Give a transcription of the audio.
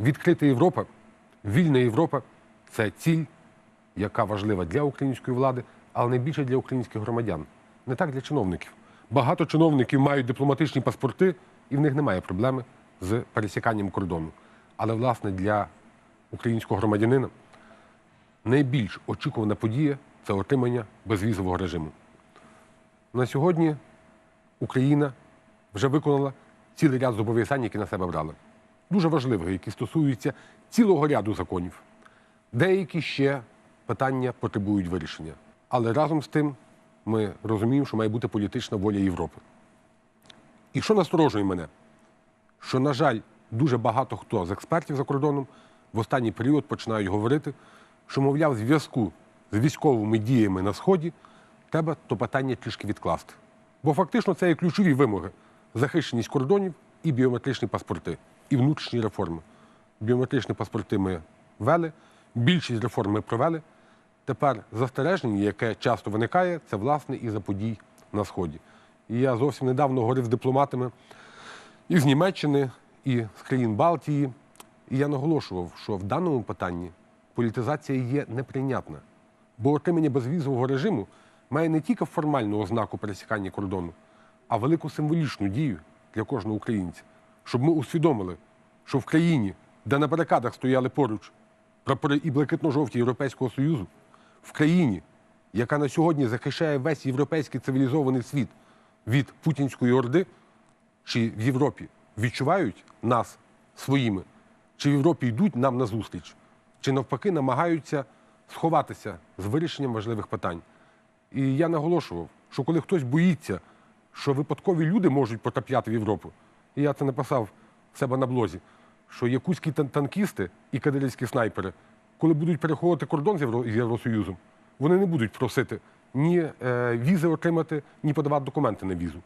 Відкрита Європа, вільна Європа це ціль, яка важлива для української влади, але найбільше для українських громадян. Не так для чиновників. Багато чиновників мають дипломатичні паспорти, і в них немає проблеми з пересіканням кордону. Але, власне, для українського громадянина найбільш очікувана подія це отримання безвізового режиму. На сьогодні Україна вже виконала цілий ряд зобов'язань, які на себе брала. Дуже важливих, які стосуються цілого ряду законів. Деякі ще питання потребують вирішення. Але разом з тим ми розуміємо, що має бути політична воля Європи. І що насторожує мене? Що, на жаль, дуже багато хто з експертів за кордоном в останній період починають говорити, що, мовляв, в зв'язку з військовими діями на Сході треба то питання трішки відкласти. Бо фактично це є ключові вимоги: захищеність кордонів і біометричні паспорти, і внутрішні реформи. Біометричні паспорти ми ввели, більшість реформ ми провели. Тепер застереження, яке часто виникає, це власне і за подій на Сході. І я зовсім недавно говорив з дипломатами і з Німеччини, і з країн Балтії. І я наголошував, що в даному питанні політизація є неприйнятна. Бо отримання безвізового режиму має не тільки формальну ознаку пересікання кордону, а велику символічну дію для кожного українця. Щоб ми усвідомили, що в країні, де на барикадах стояли поруч прапори і блакитно-жовті Європейського Союзу, в країні, яка на сьогодні захищає весь європейський цивілізований світ від путінської орди, чи в Європі відчувають нас своїми, чи в Європі йдуть нам назустріч, чи навпаки намагаються сховатися з вирішенням важливих питань. І я наголошував, що коли хтось боїться, що випадкові люди можуть потрапляти в Європу, і я це написав в себе на блозі, що якуські танкісти і кадирівські снайпери, коли будуть переходити кордон з, Євро- з Євросоюзом, вони не будуть просити ні е, візи отримати, ні подавати документи на візу.